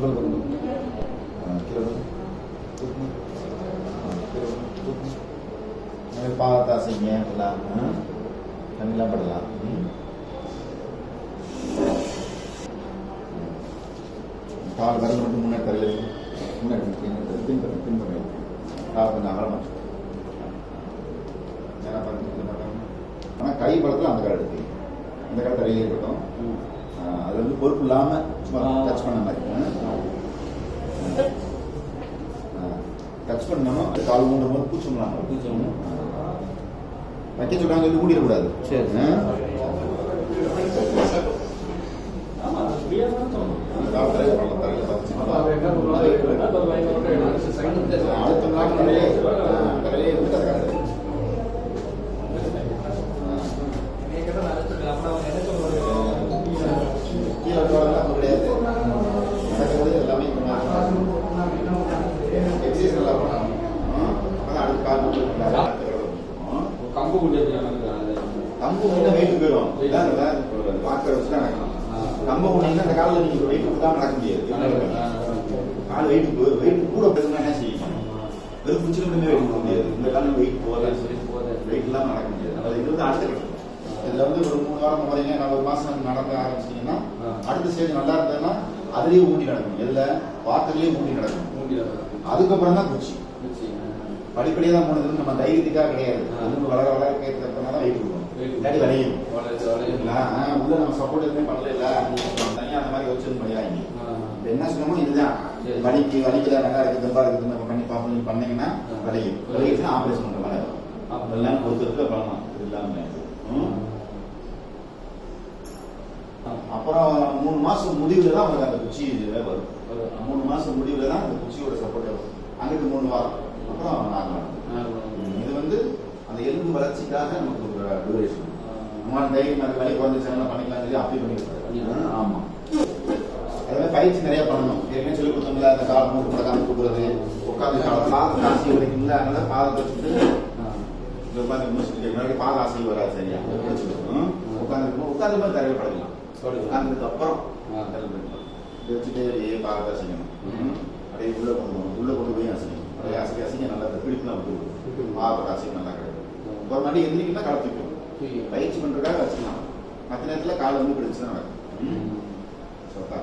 சொல்றது பண்ணணும் கீழே வந்து தூக்கணும். ஆ, கீழே வந்து தூக்கணும். இந்த மாதிரி பாதத்தை அசைங்க எல்லாம்? கண்ணெல்லாம் படலாம். கால் மட்டும் முன்னாடி தரையில். முன்னாடி பின்பற்ற பின்பற்ற கால் கொஞ்சம் அகலமாக நேரா பாருங்க, இந்த பக்கம். ஆனா கை படத்தில் அந்த கால் எடுத்து இந்த கால் தரையிலே இருக்கட்டும் அது வந்து பொறுப்பு இல்லாமல் சும்மா. டச் பண்ண மாதிரி டச் பண்ணணும். அது கால் மூடும் போது பூச்சணும் பூச்சணும். வைக்க சொல்றாங்க சொல்லி மூடிடக்கூடாது. சரி. ஆ? கம்பு குட்டி கம்பு முன்ன வெயிட் போயிடும். வாக்கர் வச்சு தான் நடக்கணும் கம்பு முன்னீங்கன்னா அந்த காலில் நீங்கள் வெயிட் கொடுக்காம நடக்க முடியாது. கால் வெயிட் வெயிட் கூட பெருமா என்ன செய்யும்? வெறும் மட்டுமே வெயிட் போட முடியாது. இந்த காலில் வெயிட் போகாது வெயிட் இல்லாம நடக்க முடியாது. இது வந்து அடுத்த கட்டம். இதுல வந்து ஒரு மூணு வாரம் ஒரு மாசம் நடக்க ஆரம்பிச்சிட்டீங்கன்னா. அடுத்த ஸ்டேஜ் நல்லா இருந்ததுன்னா அதுலயே ஊட்டி நடக்கணும் எதுல வாக்கர்லயே ஊட்டி நடக்கணும் அதுக்கப்புறம் தான் குச்சி. படிப்படியாக தான் போனது. நம்ம தைரியத்துக்காக கிடையாது. எலும்பு வளர வளர கேட்கறதுனால தான் வெயிட் விளையும் இல்லைங்களா? ஆ, உள்ள நம்ம சப்போர்ட் எதுவுமே பண்ணல இல்ல. தனியா அந்த மாதிரி வச்சிருந்து பண்ணிடாங்க இப்ப என்ன சொல்லணுமோ இதுதான். வலிக்கு வலிக்குதா நல்லா இருக்கு தெம்பா இருக்குது நம்ம பண்ணி பார்ப்போம் நீங்க பண்ணீங்கன்னா. விளையும் விளையுச்சுன்னா ஆபரேஷன் பண்ற மாதிரி. ஆமா. அதெல்லாம் பொறுத்திருக்கு பண்ணலாம் இது இல்லாம ம். அப்புறம் மூணு மாசம் முடிவுல தான் உங்களுக்கு அந்த குச்சி வரும். மூணு மாசம் முடிவுல தான் அந்த குச்சியோட சப்போர்ட் வரும். அங்கிட்டு மூணு வாரம். அப்புறம் நார்மல் இது வந்து அந்த எலும்பு வளர்ச்சிக்காக நமக்கு ஒரு டியூரேஷன் நம்ம தைரியம் அது வலி குறைஞ்சிச்சுன்னா பண்ணிக்கலாம் சொல்லி அப்படி பண்ணிக்கலாம் ஆமா. அதே பயிற்சி நிறைய பண்ணணும். ஏற்கனவே சொல்லி கொடுத்தோம்ல அந்த கால் மூட்டு மடக்காம கொடுக்குறது உட்காந்து காலம் பாதத்தை ஆசை வரைக்கும்ல அதனால பாதத்தை வச்சுட்டு இந்த உட்காந்து முடிச்சுட்டு முன்னாடி பாத ஆசை வராது சரியா? உட்காந்து உட்காந்து தரையில் படலாம் உட்காந்ததுக்கு அப்புறம் ஆ. தரையில் படலாம் இதை வச்சுட்டு அப்படியே பாதத்தை அசைக்கணும் ம். அப்படியே உள்ள கொண்டு உள்ள கொண்டு போய் அசைக்கணும். அப்படியே அசைக்க அசைக்க நல்லா இந்த பிடிப்புலாம் விட்டு பாதத்தை அசைக்க நல்லா கிடைக்கும். ஒரு மாதிரி எந்திரிக்கிட்டா களை தூக்கும் பயிற்சி பண்றதுக்காக வச்சுக்கலாம். மற்ற நேரத்தில் கால் வந்து பிடிச்சு தான் நடக்கும். சொத்தா